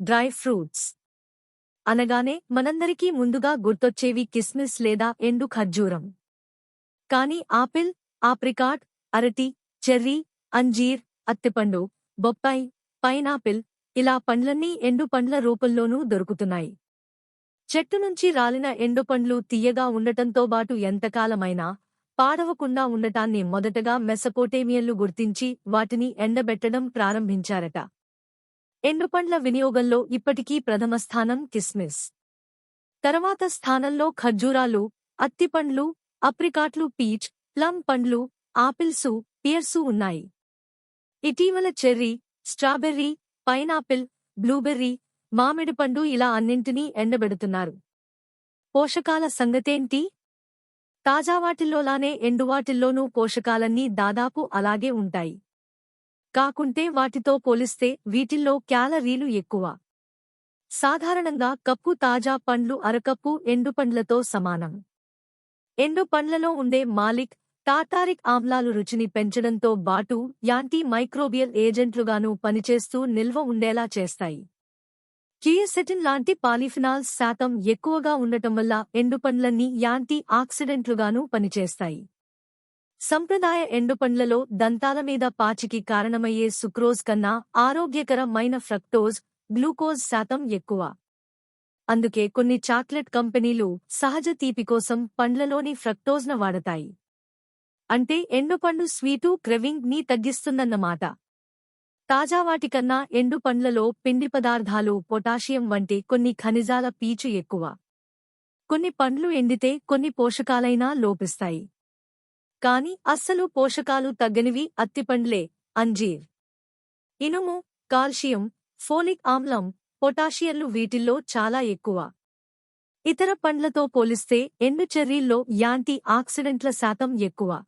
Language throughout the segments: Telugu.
Dry fruits. అనగానే మనందరికీ ముందుగా గుర్తొచ్చేవి కిస్మిస్ లేదా ఎండు ఖర్జూరం. కాని ఆపిల్ ఆప్రికాట్ అరటి చెర్రీ అంజీర్ అత్తిపండు బొప్పాయి పైనాపిల్ ఇలా పండ్లన్నీ ఎండు పండ్ల రూపంలోనూ దొరుకుతున్నాయి. చెట్టు నుంచి రాలిన ఎండుపండ్లు తీయగా ఉండటంతో బాటు ఎంతకాలమైనా పాడవకుండా ఉండటాన్ని మొదటగా మెసపోటేమియన్లు గుర్తించి వాటిని ఎండబెట్టడం ప్రారంభించారట. ఎండుపండ్ల వినియోగంలో ఇప్పటికీ ప్రథమ స్థానం కిస్మిస్. తర్వాత స్థానంలో ఖర్జూరాలు అత్తిపండ్లు అప్రికాట్లు పీచ్ ప్లమ్ పండ్లు ఆపిల్సు పియర్సు ఉన్నాయి. ఇటీవల చెర్రీ స్ట్రాబెర్రీ పైనాపిల్ బ్లూబెర్రీ మామిడి పండు ఇలా అన్నింటినీ ఎండబెడుతున్నారు. పోషకాల సంగతేంటి? తాజావాటిల్లోలానే ఎండువాటిల్లోనూ పోషకాలన్నీ దాదాపు అలాగే ఉంటాయి. కాకుంటే వాటితో పోలిస్తే వీటిల్లో క్యాలరీలు ఎక్కువ. సాధారణంగా కప్పు తాజా పండ్లు అరకప్పు ఎండుపండ్లతో సమానం. ఎండు పండ్లలో ఉండే మాలిక్ టాటారిక్ ఆమ్లాలు రుచిని పెంచడంతో బాటు యాంటీ మైక్రోబియల్ ఏజెంట్లుగానూ పనిచేస్తూ నిల్వ ఉండేలా చేస్తాయి. కియసెటిన్ లాంటి పాలిఫినాల్స్ శాతం ఎక్కువగా ఉండటం వల్ల ఎండుపండ్లన్నీ యాంటీ ఆక్సిడెంట్లుగానూ పనిచేస్తాయి. సంప్రదాయ ఎండుపండ్లలో దంతాల మీద పాచికి కారణమయ్యే సుక్రోజ్ కన్నా ఆరోగ్యకరమైన ఫ్రక్టోజ్ గ్లూకోజ్ శాతం ఎక్కువ. అందుకే కొన్ని చాక్లెట్ కంపెనీలు సహజ తీపి కోసం పండ్లలోని ఫ్రక్టోజ్న వాడతాయి. అంటే ఎండుపండు స్వీటు క్రెవింగ్ని తగ్గిస్తుందన్నమాట తాజావాటికన్నా ఎండు పండ్లలో పిండి పదార్థాలు పొటాషియం వంటి కొన్ని ఖనిజాల పీచు ఎక్కువ. కొన్ని పండ్లు ఎండితే కొన్ని పోషకాలైనా లోపిస్తాయి. కాని అస్సలు పోషకాలు తగ్గనివి అత్తిపండ్లే అంజీర్. ఇనుము కాల్షియం ఫోలిక్ ఆమ్లం పొటాషియంలు వీటిల్లో చాలా ఎక్కువ. ఇతర పండ్లతో పోలిస్తే ఎండు చెర్రీల్లో యాంటీ ఆక్సిడెంట్ల శాతం ఎక్కువ.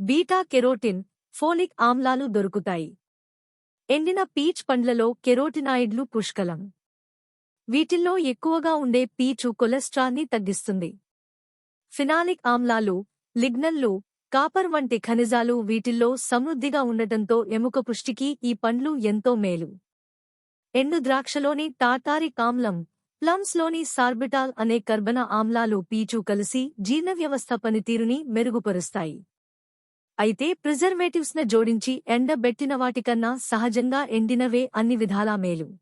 బీటా కెరోటిన్ ఫోలిక్ ఆమ్లాలు దొరుకుతాయి. ఎండిన పీచ్ పండ్లలో కెరోటినాయిడ్లు పుష్కలం. వీటిల్లో ఎక్కువగా ఉండే పీచు కొలెస్ట్రాల్ని తగ్గిస్తుంది. ఫినాలిక్ ఆమ్లాలు లిగ్నన్లు కాపర్ వంటి ఖనిజాలు వీటిల్లో సమృద్ధిగా ఉండటంతో ఎముక పుష్టికి ఈ పండ్లు ఎంతో మేలు. ఎండు ద్రాక్షలోని టాటారిక్ ఆమ్లం ప్లమ్స్లోని సార్బిటాల్ అనే కర్బన ఆమ్లాలు పీచు కలిసి జీర్ణవ్యవస్థ పనితీరుని మెరుగుపరుస్తాయి. అయితే ప్రిజర్వేటివ్స్న జోడించి ఎండబెట్టిన వాటికన్నా సహజంగా ఎండినవే అన్ని విధాలా మేలు.